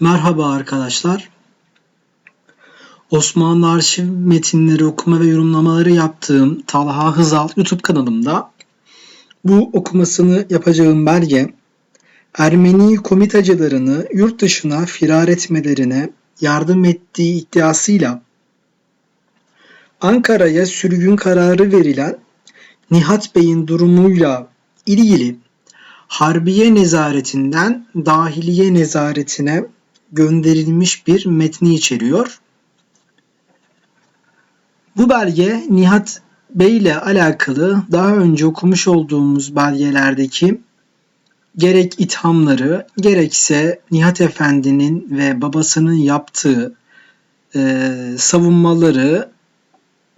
Merhaba arkadaşlar. Osmanlı arşiv metinleri okuma ve yorumlamaları yaptığım Talha Hızal YouTube kanalımda bu okumasını yapacağım belge Ermeni komitacılarını yurt dışına firar etmelerine yardım ettiği iddiasıyla Ankara'ya sürgün kararı verilen Nihat Bey'in durumuyla ilgili Harbiye nezaretinden dahiliye nezaretine gönderilmiş bir metni içeriyor. Bu belge Nihat Bey ile alakalı daha önce okumuş olduğumuz belgelerdeki gerek ithamları gerekse Nihat Efendi'nin ve babasının yaptığı e, savunmaları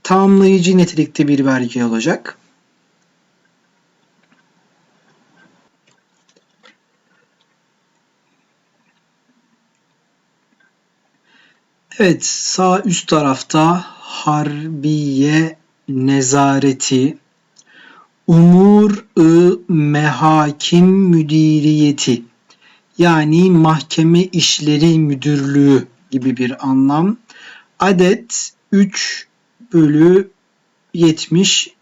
tamamlayıcı nitelikte bir belge olacak. Evet sağ üst tarafta Harbiye Nezareti Umur-ı Mehakim Müdiriyeti yani Mahkeme İşleri Müdürlüğü gibi bir anlam. Adet 3 bölü 73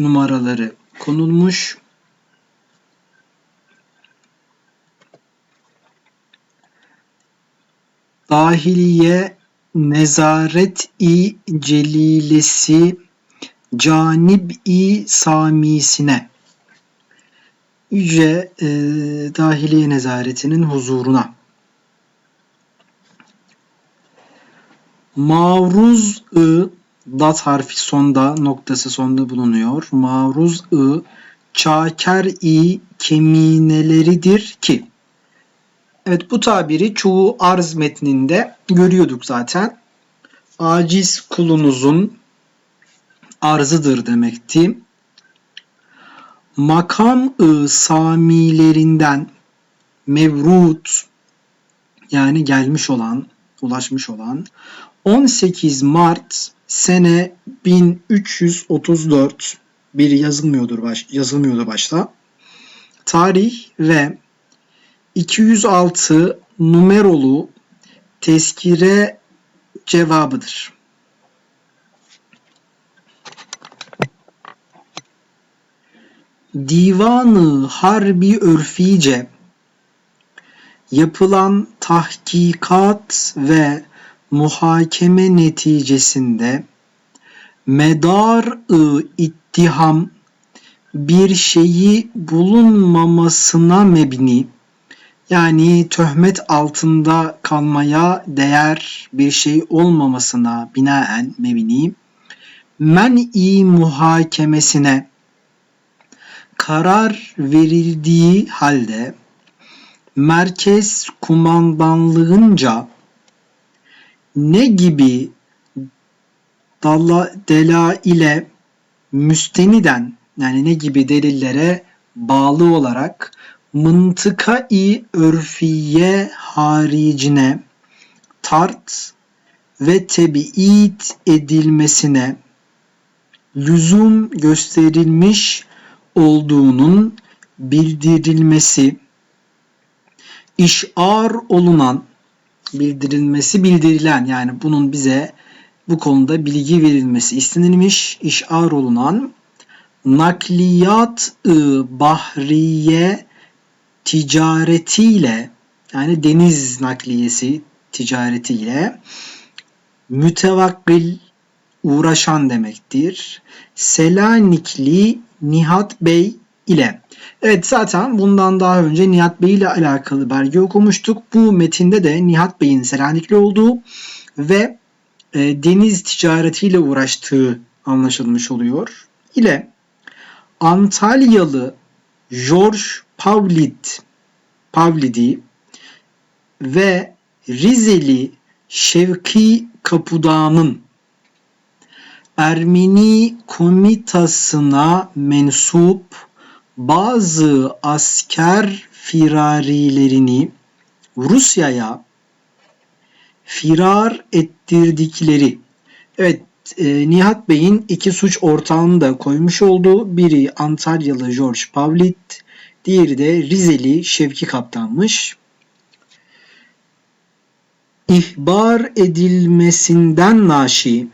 numaraları konulmuş. Dahiliye Nezaret-i Celilesi Canib-i Samisine Yüce e, Dahiliye Nezaretinin huzuruna Mavruz-ı dat harfi sonda noktası sonda bulunuyor. Mavruz-ı çaker-i kemineleridir ki Evet bu tabiri çoğu arz metninde görüyorduk zaten. Aciz kulunuzun arzıdır demekti. Makam-ı samilerinden mevrut yani gelmiş olan, ulaşmış olan 18 Mart sene 1334 bir yazılmıyordur baş, yazılmıyordu başta. Tarih ve 206 numerolu tezkire cevabıdır. Divanı Harbi Örfice yapılan tahkikat ve muhakeme neticesinde medar-ı ittiham bir şeyi bulunmamasına mebni yani töhmet altında kalmaya değer bir şey olmamasına binaen mebni men-i muhakemesine karar verildiği halde merkez kumandanlığınca ne gibi dela ile müsteniden yani ne gibi delillere bağlı olarak mıntıka-i örfiye haricine tart ve tebiit edilmesine lüzum gösterilmiş olduğunun bildirilmesi işar olunan bildirilmesi bildirilen yani bunun bize bu konuda bilgi verilmesi istenilmiş işar olunan nakliyat-ı bahriye ticaretiyle yani deniz nakliyesi ticaretiyle mütevakkil uğraşan demektir. Selanikli Nihat Bey ile. Evet zaten bundan daha önce Nihat Bey ile alakalı belge okumuştuk. Bu metinde de Nihat Bey'in Selanikli olduğu ve e, deniz ticaretiyle uğraştığı anlaşılmış oluyor. İle Antalyalı George Pavlid Pavlidi ve Rizeli Şevki Kapudağ'ın Ermeni komitasına mensup bazı asker firarilerini Rusya'ya firar ettirdikleri evet e, Nihat Bey'in iki suç ortağını da koymuş olduğu biri Antalyalı George Pavlit, diğeri de Rizeli Şevki Kaptan'mış. ihbar edilmesinden naşi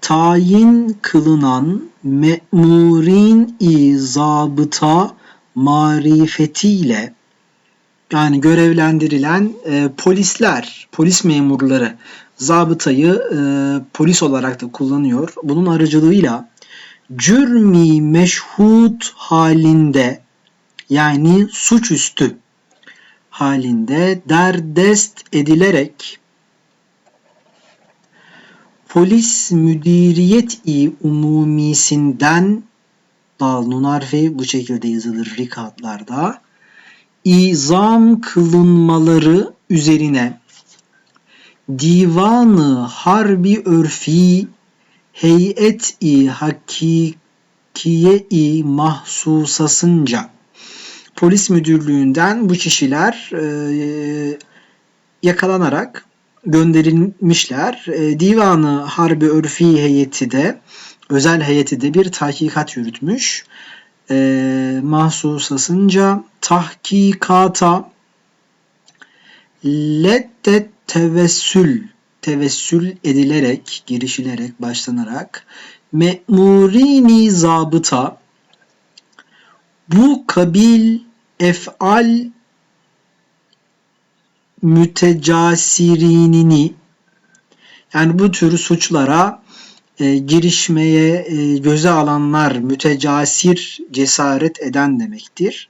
tayin kılınan me'murin i zabıta marifetiyle yani görevlendirilen e, polisler, polis memurları zabıtayı e, polis olarak da kullanıyor. Bunun aracılığıyla cürmi meşhut halinde yani suçüstü halinde derdest edilerek polis müdiriyet-i umumisinden dal nun harfi bu şekilde yazılır rikatlarda izam kılınmaları üzerine divanı harbi örfi heyet-i hakikiye-i mahsusasınca polis müdürlüğünden bu kişiler e, yakalanarak gönderilmişler. E, Divanı Harbi Örfi heyeti de özel heyeti de bir tahkikat yürütmüş. E, mahsusasınca tahkikata leddet tevessül tevessül edilerek, girişilerek, başlanarak me'murini zabıta bu kabil efal mütecasirinini yani bu tür suçlara e, girişmeye e, göze alanlar mütecasir cesaret eden demektir.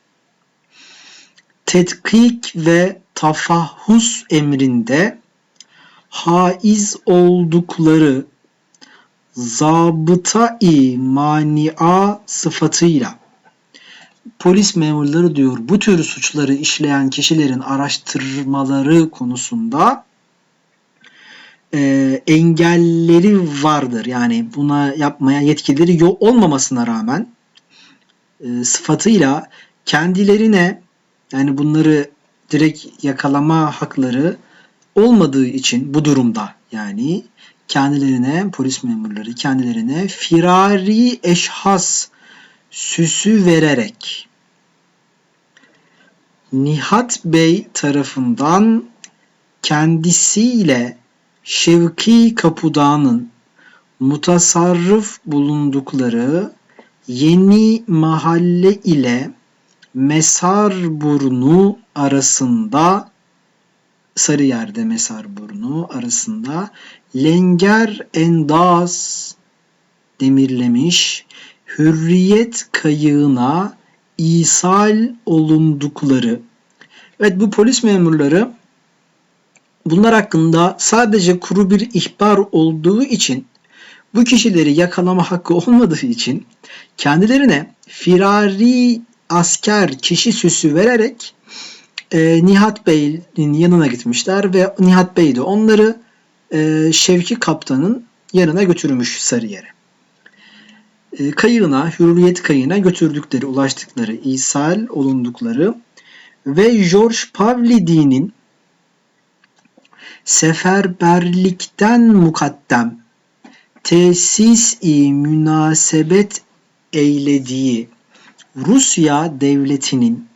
Tetkik ve tafahhus emrinde haiz oldukları zabıta-i mania sıfatıyla polis memurları diyor bu tür suçları işleyen kişilerin araştırmaları konusunda e, engelleri vardır. Yani buna yapmaya yetkileri yok olmamasına rağmen e, sıfatıyla kendilerine yani bunları direkt yakalama hakları olmadığı için bu durumda yani kendilerine polis memurları kendilerine firari eşhas süsü vererek Nihat Bey tarafından kendisiyle Şevki Kapudağ'ın mutasarrıf bulundukları yeni mahalle ile Mesarburnu arasında Sarıyer'de Mesarburnu arasında Lenger Endaz demirlemiş hürriyet kayığına isal olundukları. Evet bu polis memurları bunlar hakkında sadece kuru bir ihbar olduğu için bu kişileri yakalama hakkı olmadığı için kendilerine firari asker kişi süsü vererek e, Nihat Bey'in yanına gitmişler ve Nihat Bey de onları e, Şevki Kaptan'ın yanına götürmüş Sarıyer'e. E, kayığına, hürriyet kayığına götürdükleri, ulaştıkları, ishal olundukları ve George Pavlidi'nin seferberlikten mukaddem tesis-i münasebet eylediği Rusya devletinin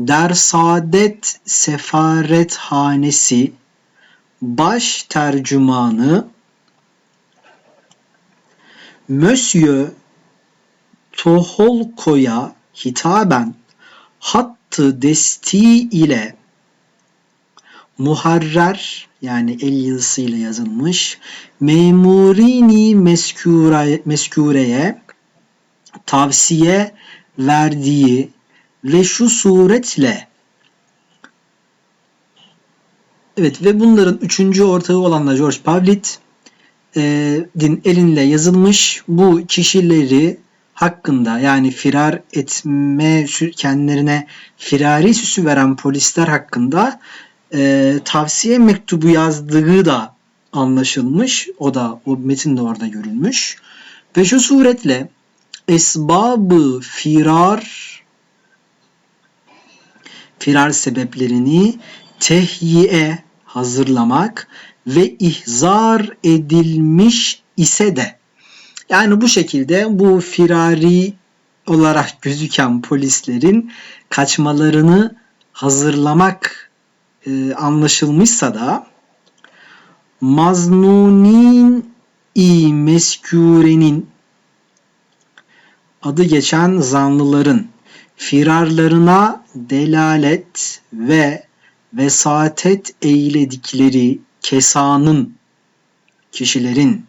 Dersadet Sefarethanesi baş tercümanı Monsieur Toholko'ya hitaben hattı desti ile muharrer yani el yazısıyla yazılmış memurini meskure, meskureye tavsiye verdiği ve şu suretle Evet ve bunların üçüncü ortağı olan da George Pavlit e, din elinle yazılmış bu kişileri hakkında yani firar etme kendilerine firari süsü veren polisler hakkında e, tavsiye mektubu yazdığı da anlaşılmış. O da o metin de orada görülmüş. Ve şu suretle esbabı firar firar sebeplerini tehyiye hazırlamak ve ihzar edilmiş ise de. Yani bu şekilde bu firari olarak gözüken polislerin kaçmalarını hazırlamak e, anlaşılmışsa da maznunin i meskûrenin adı geçen zanlıların firarlarına delalet ve vesatet eyledikleri kesanın kişilerin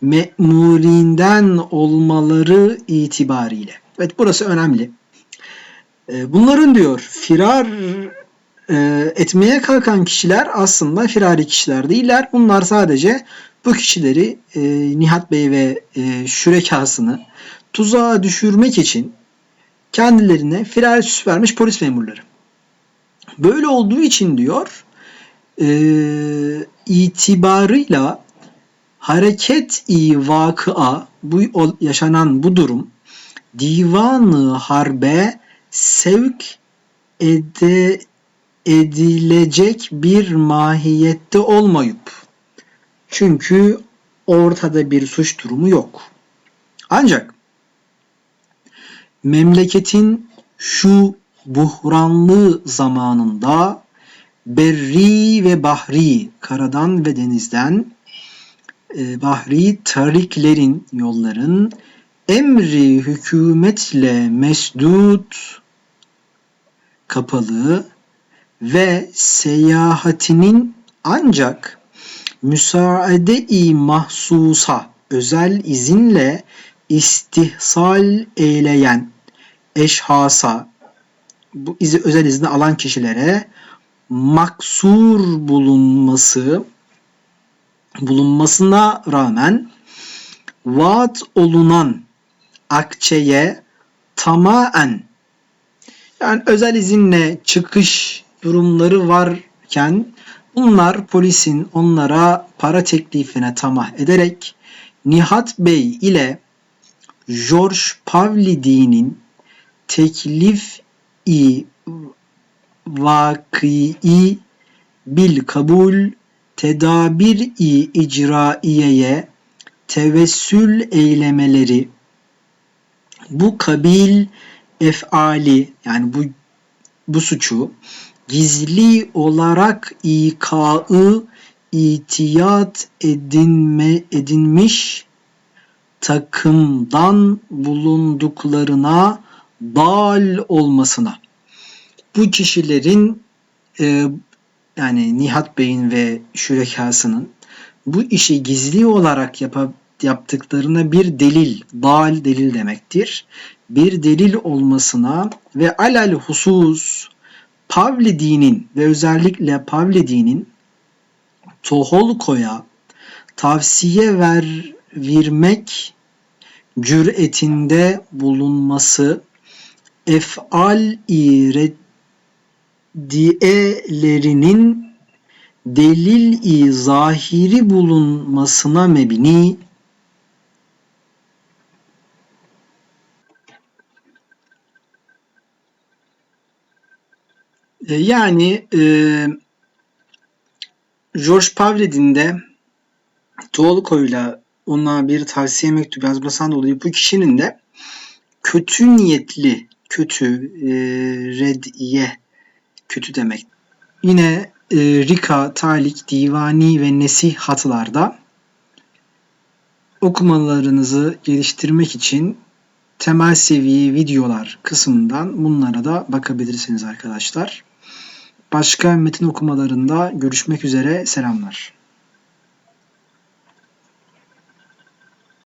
me'murinden olmaları itibariyle. Evet burası önemli. Ee, bunların diyor firar e, etmeye kalkan kişiler aslında firari kişiler değiller. Bunlar sadece bu kişileri e, Nihat Bey ve e, şürekasını tuzağa düşürmek için kendilerine firar süs vermiş polis memurları. Böyle olduğu için diyor e, itibarıyla hareket-i vakıa bu yaşanan bu durum divanı harbe sevk ede, edilecek bir mahiyette olmayıp çünkü ortada bir suç durumu yok. Ancak memleketin şu buhranlı zamanında berri ve bahri, karadan ve denizden e, bahri tariklerin, yolların emri hükümetle mesdut kapalı ve seyahatinin ancak müsaade-i mahsusa özel izinle istihsal eyleyen eşhasa bu izi özel izni alan kişilere maksur bulunması bulunmasına rağmen vaat olunan akçeye tamaen yani özel izinle çıkış durumları varken bunlar polisin onlara para teklifine tamah ederek Nihat Bey ile George Pavlidi'nin teklif-i vakii bil kabul tedabir-i icraiyeye tevessül eylemeleri. Bu kabil efali yani bu bu suçu gizli olarak ikaı itiyat edinme, edinmiş takımdan bulunduklarına dal olmasına. Bu kişilerin e, yani Nihat Bey'in ve şürekasının bu işi gizli olarak yap yaptıklarına bir delil, dal delil demektir. Bir delil olmasına ve alal husus Pavlidi'nin ve özellikle Pavlidi'nin Toholko'ya tavsiye ver, vermek cüretinde bulunması efal-i reddiyelerinin delil-i zahiri bulunmasına mebni e, yani e, George Pavlidin de Tolko'yla ona bir tavsiye mektubu yazmasından dolayı bu kişinin de kötü niyetli, kötü, e, rediye, kötü demek. Yine e, Rika, Talik, Divani ve Nesihatlarda okumalarınızı geliştirmek için temel seviye videolar kısmından bunlara da bakabilirsiniz arkadaşlar. Başka metin okumalarında görüşmek üzere. Selamlar.